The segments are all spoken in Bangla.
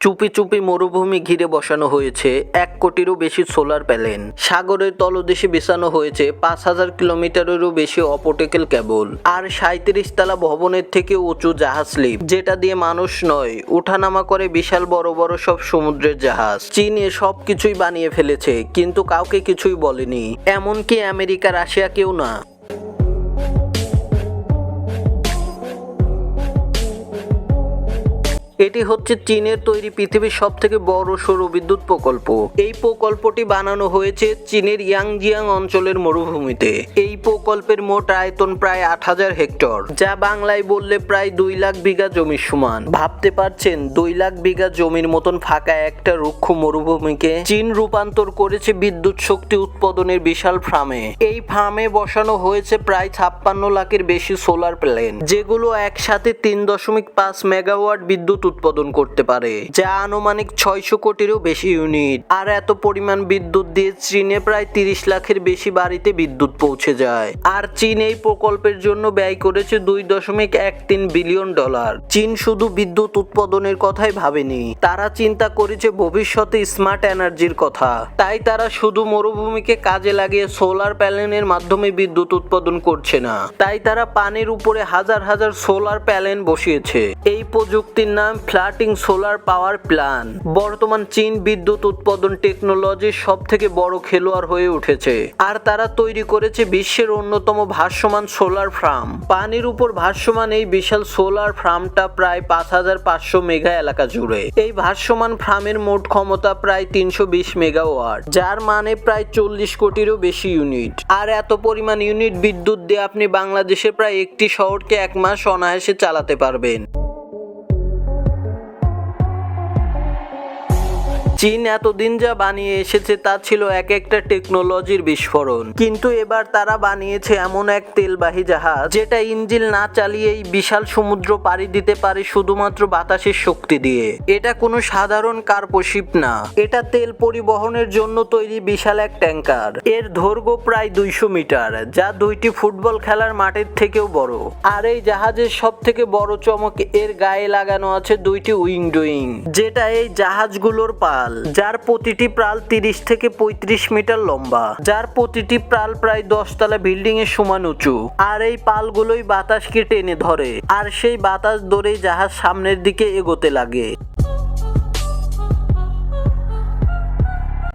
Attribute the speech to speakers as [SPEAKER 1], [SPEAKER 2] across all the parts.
[SPEAKER 1] চুপি চুপি মরুভূমি ঘিরে বসানো হয়েছে এক কোটিরও বেশি সোলার প্যানেল। সাগরের তলদেশে বিছানো হয়েছে পাঁচ হাজার কিলোমিটারেরও বেশি অপটিক্যাল কেবল আর সাঁত্রিশ তলা ভবনের থেকে উঁচু জাহাজ লিপ যেটা দিয়ে মানুষ নয়, উঠানামা করে বিশাল বড় বড় সব সমুদ্রের জাহাজ। চীন এ সব কিছুই বানিয়ে ফেলেছে, কিন্তু কাউকে কিছুই বলেনি। এমনকি আমেরিকা, রাশিয়া কেউ না। এটি হচ্ছে চীনের তৈরি পৃথিবীর সব থেকে বড় সৌর বিদ্যুৎ প্রকল্প। এই প্রকল্পটি বানানো হয়েছে চীনের ইয়াংজিয়াং অঞ্চলের মরুভূমিতে। এই প্রকল্পের মোট আয়তন প্রায় আট হাজার হেক্টর, যা বাংলায় বললে প্রায় দুই লাখ বিঘা জমির সমান। ভাবতে পারছেন, দুই লাখ বিঘা জমির মতন ফাঁকা একটা রুক্ষ মরুভূমিকে চীন রূপান্তর করেছে বিদ্যুৎ শক্তি উৎপাদনের বিশাল ফার্মে। এই ফার্মে বসানো হয়েছে প্রায় ছাপ্পান্ন লাখের বেশি সোলার প্ল্যান যেগুলো একসাথে তিন দশমিক পাঁচ মেগাওয়াট বিদ্যুৎ উৎপাদন করতে পারে, যা আনুমানিক ছয়শো কোটিরও বেশি ইউনিট। আর এত পরিমাণ বিদ্যুৎ দিয়ে চীনে প্রায় তিরিশ লাখের বেশি বাড়িতে বিদ্যুৎ পৌঁছে যায়। আর চীন এই প্রকল্পের জন্য ব্যয় করেছে দুই দশমিক এক তিন বিলিয়ন ডলার। চীন শুধু বিদ্যুৎ উৎপাদনের কথাই ভাবেনি, তারা চিন্তা করেছে ভবিষ্যতে স্মার্ট এনার্জির কথা। তাই তারা শুধু মরুভূমিকে কাজে লাগিয়ে সোলার প্যানেলের মাধ্যমে বিদ্যুৎ উৎপাদন করছে না। তাই তারা পানির উপরে হাজার হাজার সোলার প্যানেল বসিয়েছে। এই প্রযুক্তির নাম ফ্ল্যাটিং সোলার পাওয়ার প্ল্যান। বর্তমান চীন বিদ্যুৎ উৎপাদন টেকনোলজির সব থেকে বড় খেলোয়াড় হয়ে উঠেছে। আর তারা তৈরি করেছে বিশ্বের অন্যতম ভাসমান সোলার ফার্ম। পানির উপর ভাসমান এই বিশাল সোলার ফার্মটা প্রায় পাঁচ হাজার পাঁচশো মেগা এলাকা জুড়ে। এই ভাসমান ফার্মের মোট ক্ষমতা প্রায় তিনশো বিশ মেগাওয়াট, যার মানে প্রায় চল্লিশ কোটিরও বেশি ইউনিট। আর এত পরিমাণ ইউনিট বিদ্যুৎ দিয়ে আপনি বাংলাদেশের প্রায় একটি শহরকে এক মাস অনায়াসে চালাতে পারবেন। চীন এতদিন যা বানিয়ে এসেছে তা ছিল এক একটা টেকনোলজির বিস্ফোরণ। কিন্তু এবার তারা বানিয়েছে এমন এক তেলবাহী জাহাজ, যেটা ইঞ্জিল না চালিয়েই বিশাল সমুদ্র পাড়ি দিতে পারে শুধুমাত্র বাতাসের শক্তি দিয়ে। এটা কোনো সাধারণ কার্পোশিপ না। এটা তেল পরিবহনের জন্য তৈরি বিশাল এক ট্যাঙ্কার। এর দৈর্ঘ্য প্রায় দুইশো মিটার, যা দুইটি ফুটবল খেলার মাঠের থেকেও বড়। আর এই জাহাজের সব থেকে বড় চমক, এর গায়ে লাগানো আছে দুইটি উইং ডুইং, যেটা এই জাহাজগুলোর পাল যার প্রতিটি প্রাল তিরিশ থেকে পঁয়ত্রিশ মিটার লম্বা। যার প্রতিটি প্রাল প্রায় দশতলা বিল্ডিং এর সমান উঁচু। আর এই পালগুলোই বাতাসকে টেনে ধরে। আর সেই বাতাস ধরে জাহাজ সামনের দিকে এগোতে লাগে।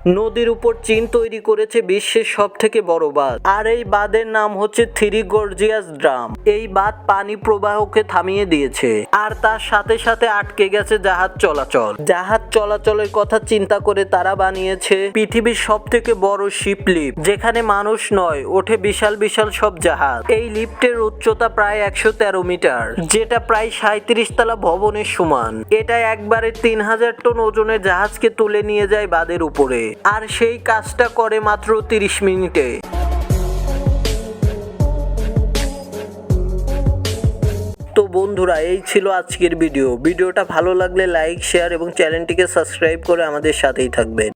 [SPEAKER 1] নদীর উপর চীন তৈরি করেছে বিশ্বের সব থেকে বড় বাঁধ। আর এই বাঁধের নাম হচ্ছে থ্রি গর্জিয়াস ড্রাম। এই বাঁধ পানি প্রবাহকে থামিয়ে দিয়েছে। আর তার সাথে সাথে আটকে গেছে জাহাজ চলাচল। জাহাজ চলাচলের কথা চিন্তা করে তারা বানিয়েছে পৃথিবীর সব থেকে বড় শিপ লিফট, যেখানে মানুষ নয়, ওঠে বিশাল বিশাল সব জাহাজ। এই লিফটের উচ্চতা প্রায় একশো তেরো মিটার, যেটা প্রায় সাঁত্রিশ তলা ভবনের সমান। এটা একবারে তিন হাজার টন ওজনের জাহাজকে তুলে নিয়ে যায় বাঁধের উপরে। আর সেই কাজটা করে মাত্র তিরিশ মিনিটে। তো বন্ধুরা, এই ছিল আজকের ভিডিও। ভিডিওটা ভালো লাগলে লাইক, শেয়ার এবং চ্যানেলটিকে সাবস্ক্রাইব করে আমাদের সাথেই থাকবেন।